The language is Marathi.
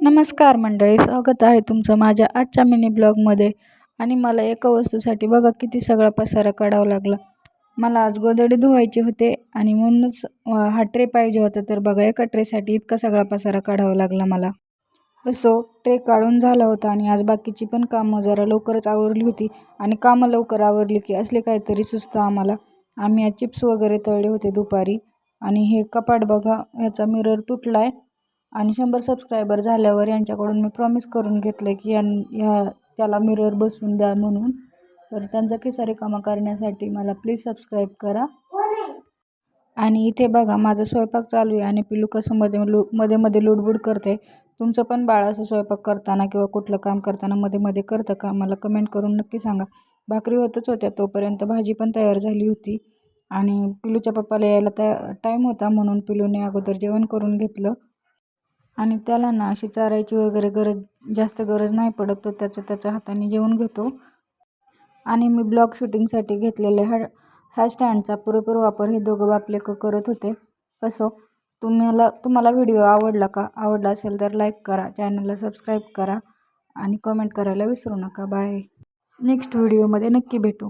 नमस्कार मंडळी स्वागत आहे तुमचं माझ्या आजच्या मिनी ब्लॉगमध्ये. आणि मला एका वस्तूसाठी बघा किती सगळा पसारा काढावा लागला. मला आज गोदडे धुवायचे होते आणि म्हणूनच हा ट्रे पाहिजे होता तर बघा एका ट्रेसाठी इतका सगळा पसारा काढावा लागला मला. असो ट्रे काढून झाला होता आणि आज बाकीची पण कामं जरा लवकरच आवरली होती. आणि कामं लवकर आवरली की असले काहीतरी सुचतं आम्हाला. आम्ही आज चिप्स वगैरे तळले होते दुपारी. आणि हे कपाट बघा ह्याचा मिरर तुटला आहे आणि शंभर सबस्क्रायबर झाल्यावर यांच्याकडून मी प्रॉमिस करून घेतलं की यां ह्या त्याला मिरर बसवून द्या म्हणून. तर त्यांचा खिसा रिकामा करण्यासाठी मला प्लीज सबस्क्राईब करा. आणि इथे बघा माझा स्वयंपाक चालू आहे आणि पिलू कसं मध्ये लु मध्ये मध्ये लुडबुड करते. तुमचं पण बाळ असं स्वयंपाक करताना किंवा कुठलं काम करताना मध्ये मध्ये करतं का? मला कमेंट करून नक्की सांगा. भाकरी होतच होत्या तोपर्यंत भाजी पण तयार झाली होती. आणि पिलूच्या पप्पाला यायला त्या टाईम होता म्हणून पिलूने अगोदर जेवण करून घेतलं. आणि त्याला ना अशी चारायची वगैरे गरज जास्त गरज नाही पडत तो त्याचं त्याच्या हाताने जेवून घेतो. आणि मी ब्लॉग शूटिंगसाठी घेतलेले हा ह्या स्टँडचा पुरेपूर वापर हे दोघं बापले करत होते. असो तुम्हाला तुम्हाला व्हिडिओ आवडला का? आवडला असेल तर लाईक करा चॅनलला सबस्क्राईब करा आणि कमेंट करायला विसरू नका. बाय. नेक्स्ट व्हिडिओमध्ये नक्की भेटू.